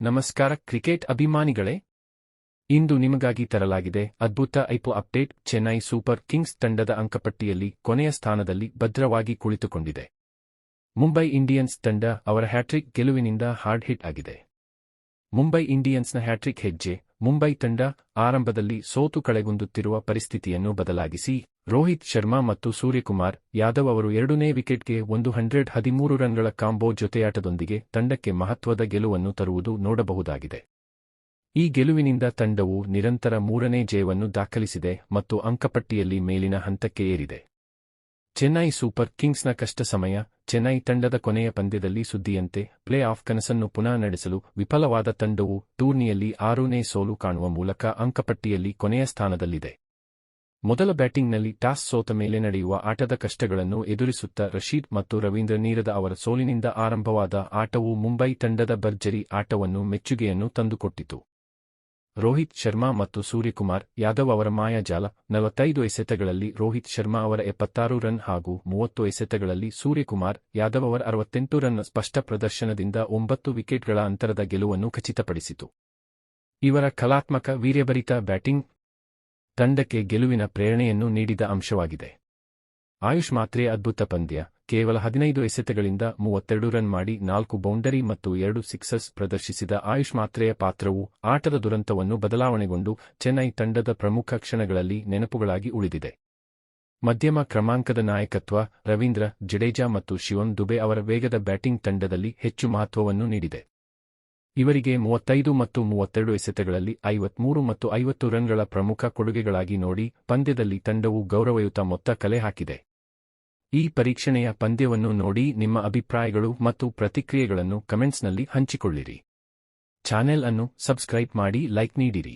ನಮಸ್ಕಾರ ಕ್ರಿಕೆಟ್ ಅಭಿಮಾನಿಗಳೇ. ಇಂದು ನಿಮಗಾಗಿ ತರಲಾಗಿದೆ ಅದ್ಭುತ ಐಪೋ ಅಪ್ಡೇಟ್. ಚೆನ್ನೈ ಸೂಪರ್ ಕಿಂಗ್ಸ್ ತಂಡದ ಅಂಕಪಟ್ಟಿಯಲ್ಲಿ ಕೊನೆಯ ಸ್ಥಾನದಲ್ಲಿ ಭದ್ರವಾಗಿ ಕುಳಿತುಕೊಂಡಿದೆ. ಮುಂಬೈ ಇಂಡಿಯನ್ಸ್ ತಂಡ ಅವರ ಹ್ಯಾಟ್ರಿಕ್ ಗೆಲುವಿನಿಂದ ಹಾರ್ಡ್ ಹಿಟ್ ಆಗಿದೆ. ಮುಂಬೈ ಇಂಡಿಯನ್ಸ್ನ ಹ್ಯಾಟ್ರಿಕ್ ಹೆಜ್ಜೆ, ಮುಂಬೈ ತಂಡ ಆರಂಭದಲ್ಲಿ ಸೋತು ಕಳೆಗುಂದುತ್ತಿರುವ ಪರಿಸ್ಥಿತಿಯನ್ನು ಬದಲಾಗಿಸಿ, ರೋಹಿತ್ ಶರ್ಮಾ ಮತ್ತು ಸೂರ್ಯಕುಮಾರ್ ಯಾದವ್ ಅವರು ಎರಡನೇ ವಿಕೆಟ್ಗೆ ಒಂದು ಹಂಡ್ರೆಡ್ ಹದಿಮೂರು ರನ್ಗಳ ಕಾಂಬೋ ಜೊತೆಯಾಟದೊಂದಿಗೆ ತಂಡಕ್ಕೆ ಮಹತ್ವದ ಗೆಲುವನ್ನು ತರುವುದು ನೋಡಬಹುದಾಗಿದೆ. ಈ ಗೆಲುವಿನಿಂದ ತಂಡವು ನಿರಂತರ ಮೂರನೇ ಜಯವನ್ನು ದಾಖಲಿಸಿದೆ ಮತ್ತು ಅಂಕಪಟ್ಟಿಯಲ್ಲಿ ಮೇಲಿನ ಹಂತಕ್ಕೆ ಏರಿದೆ. ಚೆನ್ನೈ ಸೂಪರ್ ಕಿಂಗ್ಸ್ನ ಕಷ್ಟ ಸಮಯ ಚೆನ್ನೈ ತಂಡದ ಕೊನೆಯ ಪಂದ್ಯದಲ್ಲಿ ಸುದ್ದಿಯಂತೆ ಪ್ಲೇ ಆಫ್ ಕನಸನ್ನು ಪುನಃ ನಡೆಸಲು ವಿಫಲವಾದ ತಂಡವು ಟೂರ್ನಿಯಲ್ಲಿ ಆರನೇ ಸೋಲು ಕಾಣುವ ಮೂಲಕ ಅಂಕಪಟ್ಟಿಯಲ್ಲಿ ಕೊನೆಯ ಸ್ಥಾನದಲ್ಲಿದೆ. ಮೊದಲ ಬ್ಯಾಟಿಂಗ್ನಲ್ಲಿ ಟಾಸ್ ಸೋತ ಮೇಲೆ ನಡೆಯುವ ಆಟದ ಕಷ್ಟಗಳನ್ನು ಎದುರಿಸುತ್ತಾ ರಶೀದ್ ಮತ್ತು ರವೀಂದ್ರ ನೀರದ ಅವರ ಸೋಲಿನಿಂದ ಆರಂಭವಾದ ಆಟವು ಮುಂಬೈ ತಂಡದ ಭರ್ಜರಿ ಆಟವನ್ನು ಮೆಚ್ಚುಗೆಯನ್ನು ತಂದುಕೊಟ್ಟಿತು. ರೋಹಿತ್ ಶರ್ಮಾ ಮತ್ತು ಸೂರ್ಯಕುಮಾರ್ ಯಾದವ್ ಅವರ ಮಾಯಾಜಾಲ ನಲವತ್ತೈದು ಎಸೆತಗಳಲ್ಲಿ ರೋಹಿತ್ ಶರ್ಮಾ ಅವರ ಎಪ್ಪತ್ತಾರು ರನ್ ಹಾಗೂ ಮೂವತ್ತು ಎಸೆತಗಳಲ್ಲಿ ಸೂರ್ಯಕುಮಾರ್ ಯಾದವ್ ಅವರ ಅರವತ್ತೆಂಟು ರನ್ ಸ್ಪಷ್ಟ ಪ್ರದರ್ಶನದಿಂದ ಒಂಬತ್ತು ವಿಕೆಟ್ಗಳ ಅಂತರದ ಗೆಲುವನ್ನು ಖಚಿತಪಡಿಸಿತು. ಇವರ ಕಲಾತ್ಮಕ ವೀರ್ಯಭರಿತ ಬ್ಯಾಟಿಂಗ್ ತಂಡಕ್ಕೆ ಗೆಲುವಿನ ಪ್ರೇರಣೆಯನ್ನು ನೀಡಿದ ಅಂಶವಾಗಿದೆ. ಆಯುಷ್ ಮಾತ್ರೆ ಅದ್ಭುತ ಪಂದ್ಯ. ಕೇವಲ ಹದಿನೈದು ಎಸೆತಗಳಿಂದ ಮೂವತ್ತೆರಡು ರನ್ ಮಾಡಿ ನಾಲ್ಕು ಬೌಂಡರಿ ಮತ್ತು ಎರಡು ಸಿಕ್ಸರ್ಸ್ ಪ್ರದರ್ಶಿಸಿದ ಆಯುಷ್ ಮಾತ್ರೆಯ ಪಾತ್ರವು ಆಟದ ದುರಂತವನ್ನು ಬದಲಾವಣೆಗೊಂಡು ಚೆನ್ನೈ ತಂಡದ ಪ್ರಮುಖ ಕ್ಷಣಗಳಲ್ಲಿ ನೆನಪುಗಳಾಗಿ ಉಳಿದಿದೆ. ಮಧ್ಯಮ ಕ್ರಮಾಂಕದ ನಾಯಕತ್ವ ರವೀಂದ್ರ, ಜಡೇಜಾ ಮತ್ತು ಶಿವನ್ ದುಬೆ ಅವರ ವೇಗದ ಬ್ಯಾಟಿಂಗ್ ತಂಡದಲ್ಲಿ ಹೆಚ್ಚು ಮಹತ್ವವನ್ನು ನೀಡಿದೆ. ಇವರಿಗೆ ಮೂವತ್ತೈದು ಮತ್ತು ಮೂವತ್ತೆರಡು ಎಸೆತಗಳಲ್ಲಿ ಐವತ್ಮೂರು ಮತ್ತು ಐವತ್ತು ರನ್ಗಳ ಪ್ರಮುಖ ಕೊಡುಗೆಗಳಾಗಿ ನೋಡಿ ಪಂದ್ಯದಲ್ಲಿ ತಂಡವು ಗೌರವಯುತ ಮೊತ್ತ ಕಲೆ ಹಾಕಿದೆ. ಈ ಪರೀಕ್ಷಣೆಯ ಪಂದ್ಯವನ್ನು ನೋಡಿ ನಿಮ್ಮ ಅಭಿಪ್ರಾಯಗಳು ಮತ್ತು ಪ್ರತಿಕ್ರಿಯೆಗಳನ್ನು ಕಮೆಂಟ್ಸ್ನಲ್ಲಿ ಹಂಚಿಕೊಳ್ಳಿರಿ. ಚಾನೆಲ್ ಅನ್ನು ಸಬ್ಸ್ಕ್ರೈಬ್ ಮಾಡಿ ಲೈಕ್ ನೀಡಿರಿ.